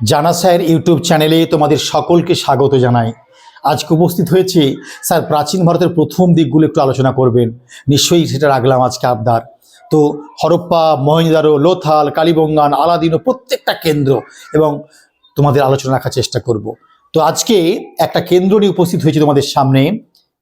জানা sir YouTube চ্যানেলে তোমাদের সকলকে স্বাগত জানাই। আজকে উপস্থিত হয়েছে স্যার প্রাচীন ভারতের প্রথম দিকগুলো একটু আলোচনা করবেন। নিশ্চয়ই সেটা রাখলাম আজকে আবদার। তো হরপ্পা মহেঞ্জারো লোথাল, কালীবঙ্গান, আলাদিনো প্রত্যেকটা কেন্দ্র এবং তোমাদের আলোচনা রাখার চেষ্টা করব। তো আজকে একটা কেন্দ্র নিয়ে উপস্থিত হয়েছে তোমাদের সামনে।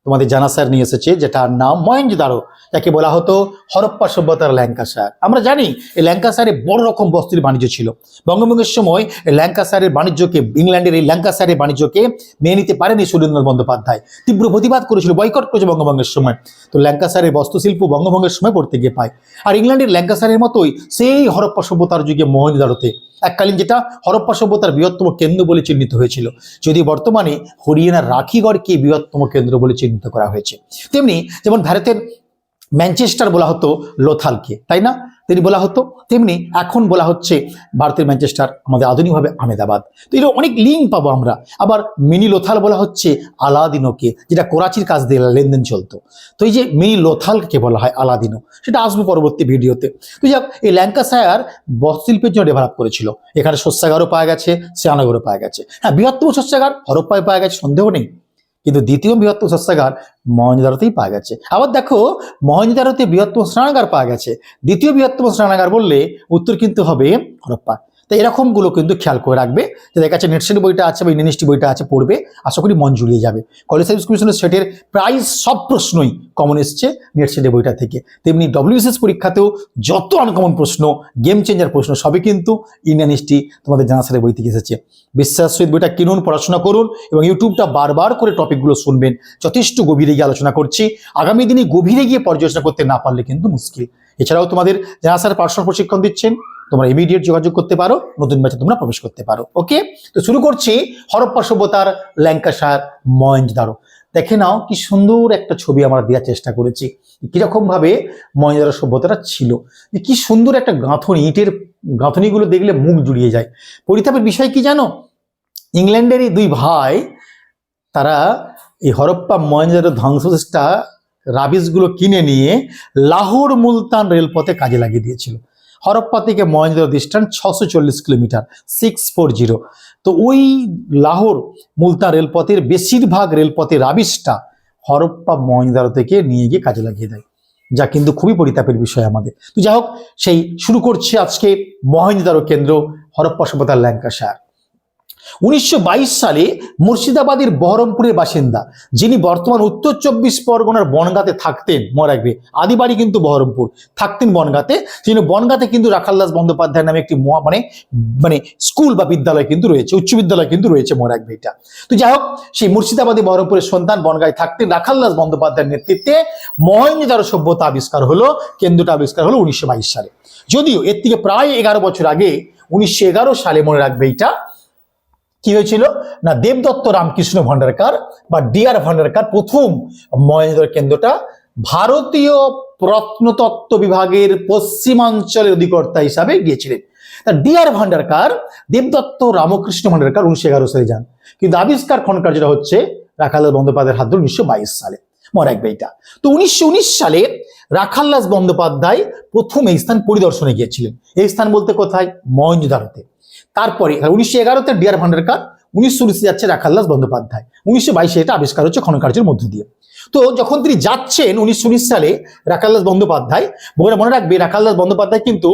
তোমাদের জানা স্যার নিয়ে এসেছে, যেটার নাম মহেঞ্জোদারো যাকে বলা হতো হরপ্পা সভ্যতার ল্যাঙ্কাসার আমরা জানি, এই ল্যাঙ্কাসারে বড় রকম বস্তির বাণিজ্য ছিল। বঙ্গভঙ্গের সময় এই ল্যাঙ্কাসারের বাণিজ্যকে, ইংল্যান্ডের এই ল্যাঙ্কাসারের বাণিজ্যকে মেনে নিতে পারেনি সুরেন্দ্র বন্দ্যোপাধ্যায়। তীব্র প্রতিবাদ করেছিল, বয়কট করেছে বঙ্গভঙ্গের সময়। তো ল্যাঙ্কাসারের বস্ত্রশিল্প বঙ্গভঙ্গের সময় পড়তে গিয়ে পায়। আর ইংল্যান্ডের ল্যাঙ্কাসারের মতোই সেই হরপ্পা সভ্যতার যুগে মহেঞ্জোদারোতে এককালীন যেটা হরপ্পা সভ্যতার বৃহত্তম কেন্দ্র বলে চিহ্নিত হয়েছিল। যদি বর্তমানে হরিয়ানার রাখিগড়কে বৃহত্তম কেন্দ্র বলে চিহ্নিত করা হয়েছে। তেমনি যেমন ভারতের ম্যানচেস্টার বলা হতো লোথালকে, তাই না? তিনি বলা হতো, তেমনি এখন বলা হচ্ছে ভারতের ম্যানচেস্টার আমাদের আধুনিকভাবে আমেদাবাদ তো এটা অনেক লিঙ্ক পাবো আমরা। আবার মিনি লোথাল বলা হচ্ছে আলাদিনোকে, যেটা করাচির কাজ দিয়ে লেনদেন চলতো। তো এই যে মিনি লোথালকে বলা হয় আলাদিনো সেটা আসব পরবর্তী ভিডিওতে। তো যাক, এই ল্যাঙ্কাসায়ার বস্ত্রশিল্পের জন্য ডেভেলপ করেছিল। এখানে শস্যাগারও পাওয়া গেছে, শ্যানাগরও পাওয়া গেছে। হ্যাঁ বৃহত্তম শস্যাগার হরপ্পায় পাওয়া গেছে, সন্দেহ নেই। কিন্তু দ্বিতীয় বৃহত্তম শস্যাগার মহেঞ্জোদারোতেই পাওয়া গেছে। আবার দেখো মহেঞ্জোদারোতে বৃহত্তম স্নানাগার পাওয়া গেছে। দ্বিতীয় বৃহত্তম স্নানাগার বললে উত্তর কিন্তু হবে হরপ্পা। তো এরকমগুলো কিন্তু খেয়াল করে রাখবে যাদের কাছে নেটসেট বইটা আছে বা ইন্ডিয়ানিস্টি বইটা আছে পড়বে, আশা করি মন জুড়িয়ে যাবে। কলেজ সার্ভিস কমিশনের সেটের প্রায় সব প্রশ্নই কমন এসছে নেটসেটের বইটা থেকে। তেমনি ডব্লিউবিসিএস পরীক্ষাতেও যত আনকমন প্রশ্ন গেম চেঞ্জার প্রশ্ন সবই কিন্তু ইন্ডিয়ানিস্টি তোমাদের জানাসারের বই থেকে এসেছে। বিশ্বাস সহিত বইটা কিনুন, পড়াশোনা করুন এবং ইউটিউবটা বারবার করে টপিকগুলো শুনবেন। যথেষ্ট গভীরে গিয়ে আলোচনা করছি। আগামী দিনে গভীরে গিয়ে পর্যালোচনা করতে না পারলে কিন্তু মুশকিল। এছাড়াও তোমাদের জানাসার পার্সোনাল প্রশিক্ষণ দিচ্ছেন। তোমরা ইমিডিয়েট যোগাযোগ করতে পারো, নতুন ব্যাচে তোমরা প্রবেশ করতে পারো ওকে তো শুরু করছি হরপ্পা সভ্যতার ল্যাঙ্কাসার মহেঞ্জদারো দেখে নাও কি সুন্দর একটা ছবি আমরা দেওয়ার চেষ্টা করেছি কীরকম ভাবে মহেঞ্জদারো সভ্যতাটা ছিল। কি সুন্দর একটা গাঁথনি, ইটের গাঁথনিগুলো দেখলে মুখ জুড়িয়ে যায়। পরিতাপের বিষয় কি জানো? ইংল্যান্ডের এই দুই ভাই, তারা এই হরপ্পা মহেঞ্জদারো ধ্বংসশেষটা রাবিসগুলো কিনে নিয়ে লাহোর মুলতান রেলপথে কাজে লাগিয়ে দিয়েছিল। হরপ্পা থেকে মহেন্দ্র ডিস্টেন্স ছশো চল্লিশ কিলোমিটার সিক্স ফোর জিরো তো ওই লাহোর মুলতা রেলপথের বেশিরভাগ রেলপথের আবিষ্টা হরপ্পা মহেন্দ্র থেকে নিয়ে গিয়ে কাজে লাগিয়ে দেয়, যা কিন্তু খুবই পরিতাপের বিষয় আমাদের। তো যাই হোক, সেই শুরু করছে আজকে মহেন্দ্র কেন্দ্র হরপ্পা সভ্যতার ল্যাঙ্কাশায়ার। উনিশশো বাইশ সালে মুর্শিদাবাদের বহরমপুরের বাসিন্দা, যিনি বর্তমান উত্তর চব্বিশ পরগনার বনগাঁতে থাকতেন, মনে রাখবে, আদিবাড়ি কিন্তু বহরমপুর, থাকতেন বনগাঁতে তিনি বনগাঁতে কিন্তু রাখালদাস বন্দ্যোপাধ্যায় নামে একটি মানে মানে স্কুল বা বিদ্যালয় কিন্তু রয়েছে, উচ্চ বিদ্যালয় কিন্তু রয়েছে, মনে রাখবে এটা। তো যাই হোক, সেই মুর্শিদাবাদী বহরমপুরের সন্তান বনগাঁয় থাকতেন রাখালদাস বন্দ্যোপাধ্যায়ের নেতৃত্বে মহেঞ্জোদারো সভ্যতা আবিষ্কার হলো, কেন্দ্রটা আবিষ্কার হলো উনিশশো বাইশ সালে। যদিও এর থেকে প্রায় এগারো বছর আগে, উনিশশো এগারো সালে মনে রাখবে এটা কি হয়েছিল? না, দেবদত্ত রামকৃষ্ণ ভান্ডারকার বা ডিআর ভান্ডারকার প্রথম মহেন্দ্র কেন্দ্রটা ভারতীয় প্রত্নতত্ত্ব বিভাগের পশ্চিমাঞ্চলের অধিকর্তা হিসাবে গিয়েছিলেন। তা ডিআর ভান্ডারকার দেবদত্ত রামকৃষ্ণ ভান্ডারকার উনিশশো এগারো সালে যান। কিন্তু আবিষ্কার খনকার যেটা হচ্ছে রাখালদাস বন্দ্যোপাধ্যায়ের হাত ধরে উনিশশো বাইশ সালে। মনে রাখবে এটা। তো উনিশশো উনিশ সালে রাখালদাস বন্দ্যোপাধ্যায় প্রথম এই স্থান পরিদর্শনে গিয়েছিলেন। এই স্থান বলতে কোথায়? মহেঞ্জোদারোতে তারপরে উনিশশো এগারোতে ডিআর ভান্ডারকার উনিশশো উনিশে যাচ্ছে রাখালদাস বন্দ্যোপাধ্যায়। উনিশশো বাইশে এটা আবিষ্কার হচ্ছে খনকার্যের মধ্য দিয়ে। তো যখন তিনি যাচ্ছেন উনিশশো উনিশ সালে রাখালদাস বন্দ্যোপাধ্যায় বগুড়া মনে রাখবে রাখালদাস বন্দ্যোপাধ্যায় কিন্তু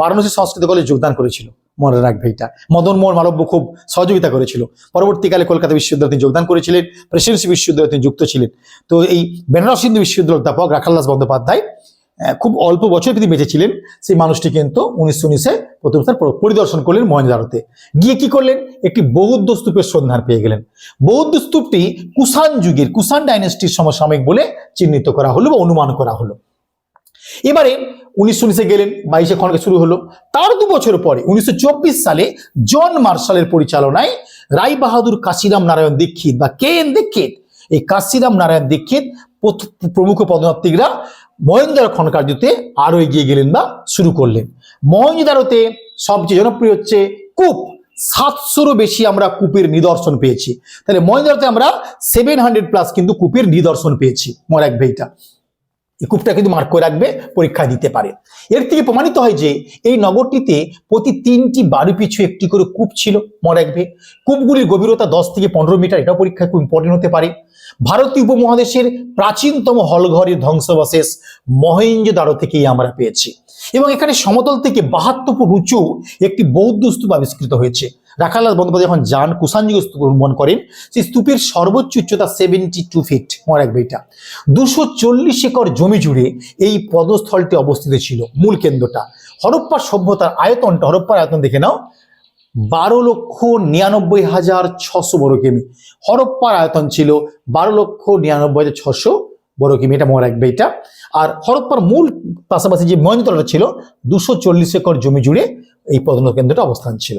বারাণসী সংস্কৃত কলেজে যোগদান করেছিল। মনে রাখবে এটা। মদন মোহন মালব্য খুব সহযোগিতা করেছিল। পরবর্তীকালে কলকাতা বিশ্ববিদ্যালয়ে তিনি যোগদান করেছিলেন, প্রেসিডেন্সি বিশ্ববিদ্যালয়ে তিনি যুক্ত ছিলেন। তো এই বেনারস হিন্দু বিশ্ববিদ্যালয়ের অধ্যাপক রাখালদাস বন্দ্যোপাধ্যায় খুব অল্প বছর তিনি বেঁচে ছিলেন। সেই মানুষটি কিন্তু উনিশশো উনিশে প্রথম স্থান পরিদর্শন করলেন মহেন্দ্রারতে গিয়ে কি করলেন? একটি বৌদ্ধ স্তূপের সন্ধান পেয়ে গেলেন। বৌদ্ধ স্তূপটি কুষাণ যুগের, কুষাণ ডাইনেস্টির সমসাময়িক বলে চিহ্নিত করা হলো বা অনুমান করা হলো। এবারে উনিশশো উনিশে গেলেন, বাইশে খনকে শুরু হলো। তার দু বছর পরে উনিশশো চব্বিশ সালে জন মার্শালের পরিচালনায় রায় বাহাদুর কাশিরাম নারায়ণ দীক্ষিত বা কে এন দীক্ষিত, এই কাশিরাম নারায়ণ দীক্ষিত প্রমুখ পদযাত্রীরা মহেন্দ্র খনকার্যতে আরও এগিয়ে গেলেন বা শুরু করলেন। মহেন্দ্রারোতে সবচেয়ে জনপ্রিয় হচ্ছে কূপ। সাতশোরও বেশি আমরা কূপের নিদর্শন পেয়েছি। তাহলে মহেন্দ্রাতে আমরা সেভেন হান্ড্রেড প্লাস কিন্তু কূপের নিদর্শন পেয়েছি মনে রাখবে এটা এই কূপটা কিন্তু মার্ক করে রাখবে পরীক্ষা দিতে পারে। এর থেকে প্রমাণিত হয় যে, এই নগরটিতে প্রতি তিনটি বাড়ি পিছু একটি করে কূপ ছিল মনে রাখবে কূপগুলির গভীরতা দশ থেকে পনেরো মিটার এটা পরীক্ষায় খুব ইম্পর্টেন্ট হতে পারে। ভারতীয় উপমহাদেশের প্রাচীনতম হলঘরের ধ্বংসাবশেষ মহেঞ্জোদারো থেকেই আমরা পেয়েছি। এবং এখানে সমতল থেকে বাহাত্তর ফুট উঁচু একটি বৌদ্ধ স্তূপ আবিষ্কৃত হয়েছে। রাখালাল বন্দ্যোপাধ্যায় যখন যান, কুষাণযুগ স্তূপ উন্মোচন করেন, সেই স্তূপের সর্বোচ্চ উচ্চতা সেভেন্টি টু ফিট মনে রাখবে এটা। দুশো চল্লিশ একর জমি জুড়ে এই পদস্থলটি অবস্থিত ছিল মূল কেন্দ্রটা। হরপ্পা সভ্যতার আয়তনটা, হরপ্পার আয়তন দেখে নাও বারো লক্ষ নিরানব্বই হাজার ছশো বড় কিমি। হরপ্পার আয়তন ছিল বারো লক্ষ নিরানব্বই হাজার ছশো বড় কিমি, এটা মনে রাখবে এটা। আর হরপ্পার মূল পাশাপাশি যে মহেন্দ্রতলাটা ছিল, দুশো চল্লিশ একর জমি জুড়ে এই পদন কেন্দ্রটা অবস্থান ছিল।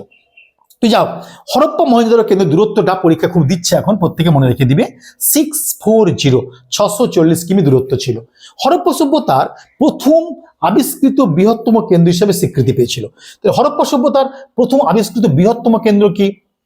তুই যাও। হরপ্পা মহেন্দ্র কেন্দ্রের দূরত্বটা পরীক্ষা খুব দিচ্ছে এখন, প্রত্যেকে মনে রেখে দিবে। সিক্স ফোর জিরো ছশো চল্লিশ কিমি দূরত্ব ছিল। হরপ্পা সভ্যতার প্রথম আবিষ্কৃত বৃহত্তম কেন্দ্র হিসেবে স্বীকৃতি পেয়েছিল। তাহলে হরপ্পা সভ্যতার প্রথম আবিষ্কৃত বৃহত্তম কেন্দ্র কি?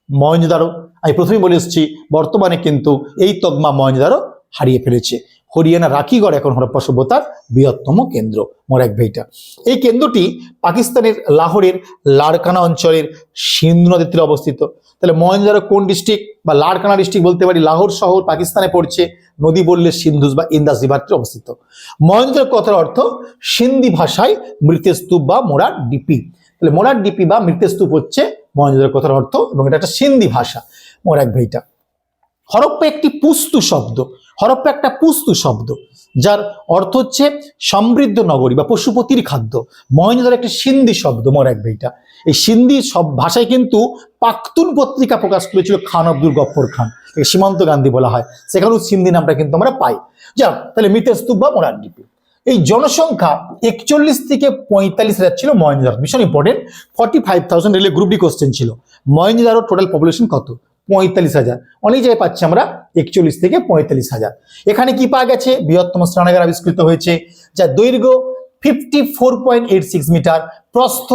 মহেঞ্জোদারো আমি প্রথমেই বলে এসেছি, বর্তমানে কিন্তু এই তকমা মহেঞ্জোদারো হারিয়ে ফেলেছে। হরিয়ানা রাখিগড় এখন হরপ্পা সভ্যতার বৃহত্তম কেন্দ্র মোরাক ভেইটা। এই কেন্দ্রটি পাকিস্তানের লাহোরের লাড়কানা অঞ্চলের সিন্ধু নদীর তীরে অবস্থিত। তাহলে মহেঞ্জোদারো কোন ডিস্ট্রিক্ট বা লাড়কানা ডিস্ট্রিক্ট বলতে পারি? লাহোর শহর পাকিস্তানে পড়ছে নদী বললে সিন্ধুজ বা ইন্দাস রিভার অবস্থিত। মহেন্দ্রের কথার অর্থ সিন্ধি ভাষায় মৃতস্তূপ বা মোরার ডিপি। তাহলে মোরার ডিপি বা মৃতস্তূপ হচ্ছে মহেন্দ্রের কথার অর্থ এবং এটা একটা সিন্ধি ভাষা মোরাক ভেইটা। হরপ্পা একটি পুস্তু শব্দ। হরপ্পা একটা পুস্তু শব্দ, যার অর্থ হচ্ছে সমৃদ্ধ নগরী বা পশুপতির খাদ্য। মহেন্দ্র একটি সিন্ধি শব্দ মোরাক ভেইটা এই সিন্ধি সব ভাষায় কিন্তু পাখতুন পত্রিকা প্রকাশ করেছিল খান আব্দুল গফর খান সীমান্ত গান্ধী বলা হয়। সেখানেও সিন্ধি নামটা কিন্তু আমরা পাই। যাক, তাহলে মৃতস্তূপ বা মোরার ডিপি এই জনসংখ্যা একচল্লিশ থেকে পঁয়তাল্লিশ হাজার ছিল মহেন্দ্রদারো ভীষণ ইম্পর্টেন্ট ফর্টি ফাইভ থাউজেন্ড রেলে গ্রুপ ডি কোশ্চেন ছিল। মহেন্দ্রদারো টোটাল পপুলেশন কত? পঁয়তাল্লিশ হাজার। অনেক জায়গায় পাচ্ছি আমরা একচল্লিশ থেকে পঁয়তাল্লিশ হাজার। এখানে কি পাওয়া গেছে? বৃহত্তম স্নানাগার আবিষ্কৃত হয়েছে যা দৈর্ঘ্য fifty four point eight six metre, প্রস্থ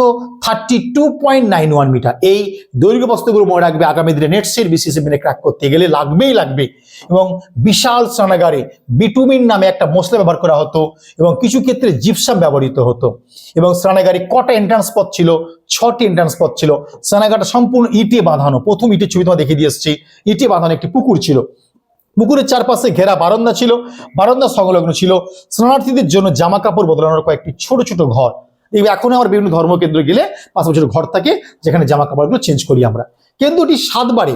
thirty two point nine one metre. এই দৈর্ঘ্য প্রস্থগুলো মনে রাখবে আগামী দিনে নেটসের বিসিএস মিনে ক্র্যাক করতে গেলে লাগবেই লাগবে। এবং বিশাল স্নানাগারে বিটুমিন নামে একটা মশলা ব্যবহার করা হতো এবং কিছু ক্ষেত্রে জিপসাম ব্যবহৃত হতো। এবং স্নানাগারে কটা এন্ট্রান্স পথ ছিল? ছটি এন্ট্রান্স পথ ছিল। স্নানাগারটা সম্পূর্ণ ইটে বাঁধানো। প্রথম ইটের ছবি তোমার দেখিয়ে দিয়ে এসেছি। ইটে বাঁধানো একটি পুকুর ছিল। পুকুরের চারপাশে ঘেরা বারান্দা ছিল, বারান্দা সংলগ্ন ছিল। স্নানার্থীদের জন্য জামা কাপড় বদলানোর কয়েকটি ছোট ছোট ঘর। এই এখন আমার বিভিন্ন ধর্মকেন্দ্র গেলে পাঁচ বছর ঘর থাকে, যেখানে জামা কাপড়গুলো চেঞ্জ করি আমরা। কেন্দ্রটি সাতবারে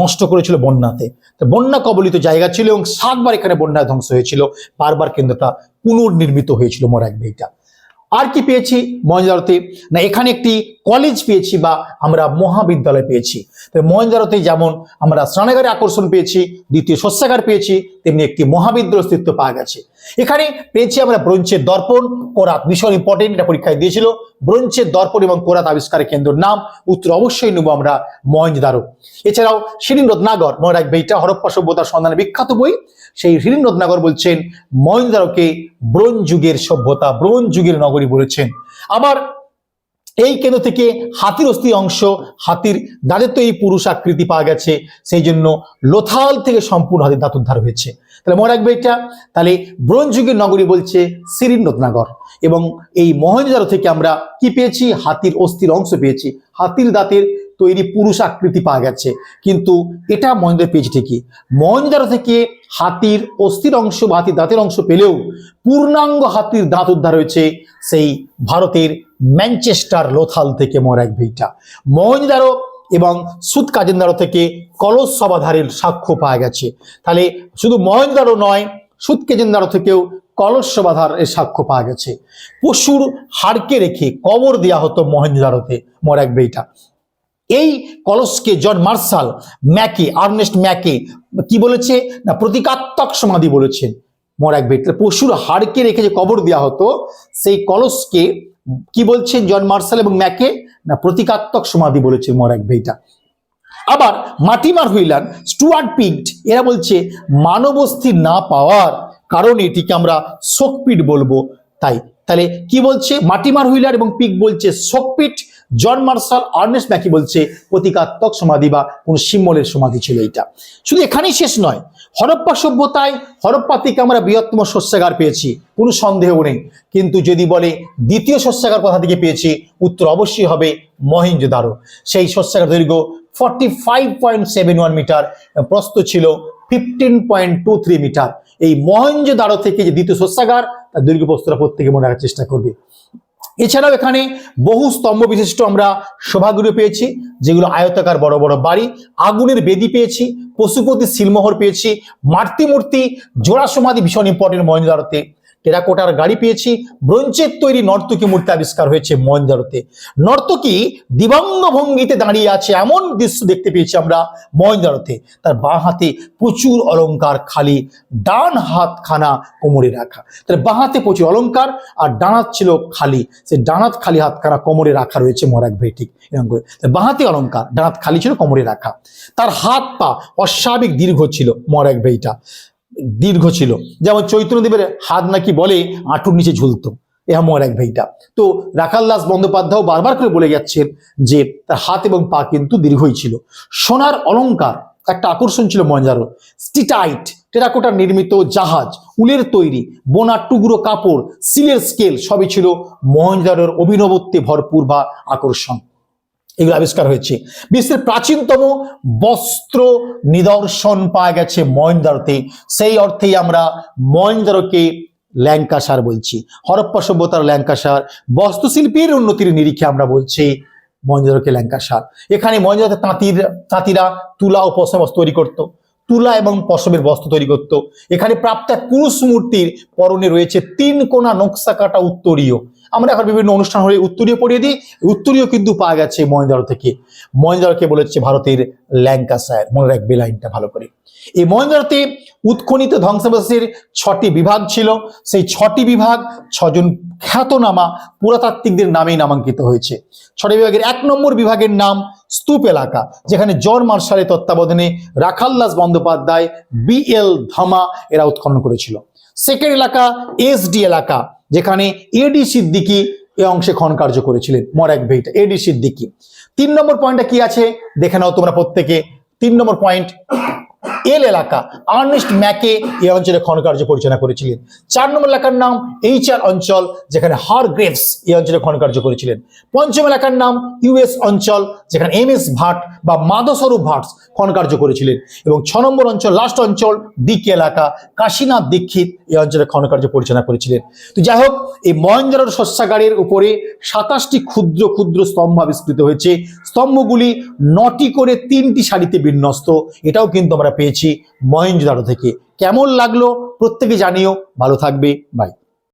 নষ্ট করেছিল বন্যাতে। বন্যা কবলিত জায়গা ছিল এবং সাতবার এখানে বন্যায় ধ্বংস হয়েছিল। বারবার কেন্দ্রটা পুনর্নির্মিত হয়েছিল মরাক ভেইটা। আর কি পেয়েছি? মহেন্দ্রতে না, এখানে একটি কলেজ পেয়েছি বা আমরা মহাবিদ্যালয় পেয়েছি। তাই মহেন্দ্রতে যেমন আমরা স্নানাগারে আকর্ষণ পেয়েছি, দ্বিতীয় শস্যাগার পেয়েছি, তেমনি একটি মহাবিদ্যালয় অস্তিত্ব পাওয়া গেছে। এখানে পেয়েছি আমরা ব্রঞ্চের দর্পণ, কোরাত ভীষণ ইম্পর্টেন্ট এটা পরীক্ষায় দিয়েছিল। ব্রঞ্চের দর্পণ এবং কোরাত আবিষ্কারের কেন্দ্রের নাম, উত্তর অবশ্যই নেব আমরা মহেঞ্জদারো এছাড়াও শিরিন মনে রাখবে, এটা হরপ্পা সভ্যতার সন্ধানে বিখ্যাত বই। সেই শিরিন রত্নাগর বলছেন মহেঞ্জদারোকে ব্রোঞ্জ যুগের সভ্যতা, ব্রোঞ্জ যুগের নগরী বলেছেন। আবার এই কেন্দ্র থেকে হাতির অস্থি অংশ, হাতির দাঁতের তো এই পুরুষ আকৃতি পাওয়া গেছে, সেই জন্য লোথাল থেকে সম্পূর্ণ হাতির দাঁত উদ্ধার হয়েছে। তাহলে মনে রাখবে এটা? তাহলে ব্রোঞ্জ যুগের নগরী বলছে সিরিন রত্নাগর এবং এই মহেঞ্জোদারো থেকে আমরা কি পেয়েছি? হাতির অস্থির অংশ পেয়েছি। হাতির দাঁতের তৈরি পুরুষ আকৃতি পাওয়া গেছে। কিন্তু এটা মহেন্দ্র পেয়েছি ঠিকই। মহেন্দ্র থেকে হাতির অস্থির অংশ বা হাতির দাঁতের অংশ পেলেও পূর্ণাঙ্গ হাতির দাঁত উদ্ধার হয়েছে সেই ভারতের ম্যানচেস্টার লোথাল থেকে মরাক ভিটা মহেন্দ্রারো এবং সুদ কাজেন্দারো থেকে কলস সমাধারের সাক্ষ্য পাওয়া গেছে। তাহলে শুধু মহেন্দ্রারো নয়, সুদ কেজেন্দারো থেকেও কলস সমাধার এর সাক্ষ্য পাওয়া গেছে। পশুর হাড়কে রেখে কবর দেওয়া হতো মহেন্দ্রারোতে বেইটা এই কলসকে জন মার্শাল ম্যাকে, আর্নেস্ট ম্যাকে, কি বলেছে? না, প্রতীকাত্মক সমাধি বলেছেন মরাক বেট পশুর হাড়কে রেখে যে কবর দেওয়া হতো, সেই কলসকে কি বলছেন জন মার্শাল এবং ম্যাকে? না, প্রতীকাত্মক সমাধি বলেছে মরাক বেইটা আবার মাটিমার হুইলান স্টুয়ার্ট পিগড এরা বলছে মানব অস্থি না পাওয়ার কারণে এটিকে আমরা শোকপিট বলব। তাই, তাহলে কি বলছে? মাটিমার হুইলার এবং পিক বলছে soak pit. John Marshall Ernest Mackay বলছে, প্রতীকাত্মক সমাধি বা কোন সিম্বলের সমাধি ছিল এটা। শুধু এখানেই শেষ নয়, হরপ্পা সভ্যতায় হরপ্পা থেকে আমরা বৃহত্তম শস্যাগার পেয়েছি, কোনো সন্দেহ নেই। কিন্তু যদি বলে দ্বিতীয় শস্যাগার কথা থেকে পেয়েছি, উত্তর অবশ্যই হবে মহেঞ্জোদারো সেই শস্যাগার দৈর্ঘ্য forty five point seven one metre প্রস্ত ছিল fifteen point two three metre. এই মহেঞ্জোদারো থেকে যে দ্বিতীয় শস্যাগার, তার দৈর্ঘ্য প্রস্তরা প্রত্যেকে মনে রাখার চেষ্টা করবে। এছাড়াও এখানে বহু স্তম্ভ বিশিষ্ট আমরা সভাগৃহ পেয়েছি, যেগুলো আয়তাকার বড় বড় বাড়ি, আগুনের বেদি পেয়েছি, পশুপতি শিলমোহর পেয়েছি, মাতৃমূর্তি জোড়া সমাধি ভীষণ ইম্পর্টেন্ট মহেন্দ্রারতে টেরাকোটার গাড়ি পেয়েছি। ব্রোঞ্চের তৈরি নর্তকী মূর্তি আবিষ্কার হয়েছে মহেন্দ্রারতে নর্তকী দিবাঙ্গ ভঙ্গিতে দাঁড়িয়ে আছে, এমন দৃশ্য দেখতে পেয়েছি আমরা মহেন্দ্রারতে তার বাঁ হাতে প্রচুর অলংকার, খালি ডান হাত খানা কোমরে রাখা। তার বাঁ হাতে প্রচুর অলংকার আর ডানাত ছিল খালি। সে ডানাত খালি হাতখানা কোমরে রাখা রয়েছে মরাক ভেটিক এরকম করে। বাঁ হাতে অলংকার ডানাত খালি ছিল, কোমরে রাখা। তার হাত পা অস্বাভাবিক দীর্ঘ ছিল মরাক ভেইটা। দীর্ঘ ছিল। যেমন চৈতন্যদেবের হাত নাকি বলে আঁটুর নিচে ঝুলতো। এমন এক ভাইটা। তো রাখালদাস বন্দ্যোপাধ্যায় বারবার করে বলে যাচ্ছেন যে তার হাত এবং পা কিন্তু দীর্ঘই ছিল। সোনার অলংকার একটা আকর্ষণ ছিল মঞ্জারো স্টিটাইট, টেরাকোটার নির্মিত জাহাজ, উলের তৈরি, বোনার টুকরো কাপড়, সিলের স্কেল সবই ছিল মহেঞ্জারোর অভিনবত্বে ভরপুর বা আকর্ষণ। এগুলো আবিষ্কার হয়েছে। বিশ্বের প্রাচীনতম বস্ত্র নিদর্শন পাওয়া গেছে মহেন্দ্রতে। সেই অর্থেই আমরা মহেন্দ্রকে ল্যাঙ্কাসার বলছি। হরপ্পা সভ্যতার ল্যাঙ্কাসার বস্ত্রশিল্পের উন্নতির নিরিখে আমরা বলছি মহেন্দ্রকে ল্যাঙ্কাসার এখানে মহেন্দ্রতে তাঁতির, তাঁতিরা তুলা ও পশম বস্ত্র তৈরি করত। তুলা এবং পশমের বস্ত্র তৈরি করত। এখানে প্রাপ্ত এক পুরুষ মূর্তির পরনে রয়েছে তিন কোনা নকশা কাটা উত্তরীয়। আমরা এখন বিভিন্ন অনুষ্ঠান হলে উত্তরীয় পড়িয়ে দিই। উত্তরীয় কিন্তু পাওয়া গেছে মহেন্দ্র থেকে। মহেন্দ্রকে বলেছে ভারতের ল্যাঙ্কাসায়ার। মনে রাখবে লাইনটা ভালো করে। এই মহেন্দ্রতে উৎখনিত ধ্বংসাবশেষের ছটি বিভাগ ছিল। সেই ছটি বিভাগ ছজন খ্যাতনামা পুরাতাত্ত্বিকদের নামেই নামাঙ্কিত হয়েছে। ছটি বিভাগের এক নম্বর বিভাগের নাম স্তূপ এলাকা, যেখানে জন মার্শালের তত্ত্বাবধানে রাখালদাস বন্দ্যোপাধ্যায়, বি এল ধামা এরা উৎখনন করেছিল। সেকেন্ড এলাকা এসডি এলাকা। যেখানে এডি সিদ্দিকি এ অংশে খন কার্য করেছিলেন মরাক ভেইটা। এডি সিদ্দিকি। তিন নম্বর পয়েন্টটা কি আছে? দেখে নাও তোমরা প্রত্যেকে। তিন নম্বর পয়েন্ট এল এলাকা। আর্নেস্ট ম্যাকে এই অঞ্চলে খনকার্য পরিচালনা করেছিলেন। চার নম্বর এলাকার নাম এইচ আর অঞ্চল, যেখানে হার গ্রেভস এই অঞ্চলে খনকার্য করেছিলেন। পঞ্চম এলাকার নাম ইউএস অঞ্চল, যেখানে এম এস ভাট বা মাধস্বরূপ ভাট খনকার্য করেছিলেন। এবং ছ নম্বর অঞ্চল লাস্ট অঞ্চল ডিকে এলাকা, কাশীনাথ দীক্ষিত এই অঞ্চলে খনকার্য পরিচালনা করেছিলেন। তো যাই হোক, এই মহেন্দ্রর শস্যাগারের উপরে সাতাশটি ক্ষুদ্র ক্ষুদ্র স্তম্ভ আবিষ্কৃত হয়েছে। স্তম্ভগুলি নটি করে তিনটি সারিতে বিন্যস্ত। এটাও কিন্তু আমরা পেয়েছি মহেঞ্জোদারো থেকে। কেমন লাগল প্রত্যেকে জানিও। ভালো থাকবে। বাই